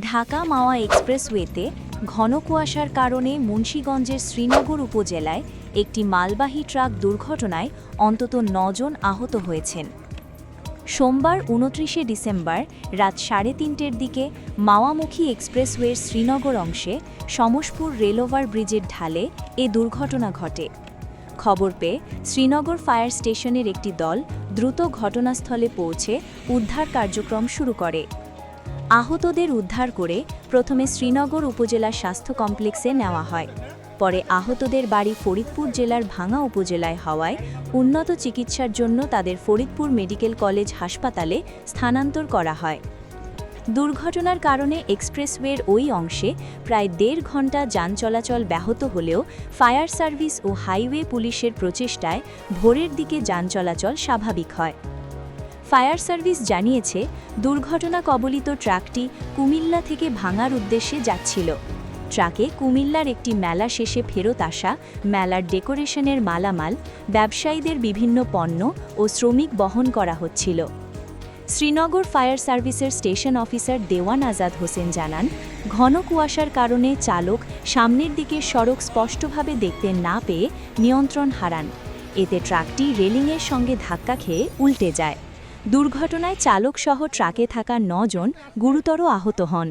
ঢাকা মাওয়া এক্সপ্রেসওয়েতে ঘন কুয়াশার কারণে মুন্সীগঞ্জের শ্রীনগর উপজেলায় একটি মালবাহী ট্রাক দুর্ঘটনায় অন্তত নজন আহত হয়েছেন। সোমবার উনত্রিশে ডিসেম্বর রাত সাড়ে তিনটের দিকে মাওয়ামুখী এক্সপ্রেসওয়ের শ্রীনগর অংশে সমসপুর রেলওভার ব্রিজের ঢালে এ দুর্ঘটনা ঘটে। খবর পেয়ে শ্রীনগর ফায়ার স্টেশনের একটি দল দ্রুত ঘটনাস্থলে পৌঁছে উদ্ধার কার্যক্রম শুরু করে। আহতদের উদ্ধার করে প্রথমে শ্রীনগর উপজেলা স্বাস্থ্য কমপ্লেক্সে নেওয়া হয়। পরে আহতদের বাড়ি ফরিদপুর জেলার ভাঙা উপজেলায় হওয়ায় উন্নত চিকিৎসার জন্য তাদের ফরিদপুর মেডিকেল কলেজ হাসপাতালে স্থানান্তর করা হয়। দুর্ঘটনার কারণে এক্সপ্রেসওয়ের ওই অংশে প্রায় দেড় ঘণ্টা যান চলাচল ব্যাহত হলেও ফায়ার সার্ভিস ও হাইওয়ে পুলিশের প্রচেষ্টায় ভোরের দিকে যান চলাচল স্বাভাবিক হয়। ফায়ার সার্ভিস জানিয়েছে, দুর্ঘটনা কবলিত ট্রাকটি কুমিল্লা থেকে ভাঙার উদ্দেশ্যে যাচ্ছিল। ট্রাকে কুমিল্লার একটি মেলা শেষে ফেরত আসা, মেলার ডেকোরেশনের মালামাল, ব্যবসায়ীদের বিভিন্ন পণ্য ও শ্রমিক বহন করা হচ্ছিল। শ্রীনগর ফায়ার সার্ভিসের স্টেশন অফিসার দেওয়ান আজাদ হোসেন জানান, ঘন কুয়াশার কারণে চালক সামনের দিকে সড়ক স্পষ্টভাবে দেখতে না পেয়ে নিয়ন্ত্রণ হারান। এতে ট্রাকটি রেলিংয়ের সঙ্গে ধাক্কা খেয়ে উল্টে যায়। দুর্ঘটনায় চালকসহ ট্রাকে থাকা নজন গুরুতর আহত হন।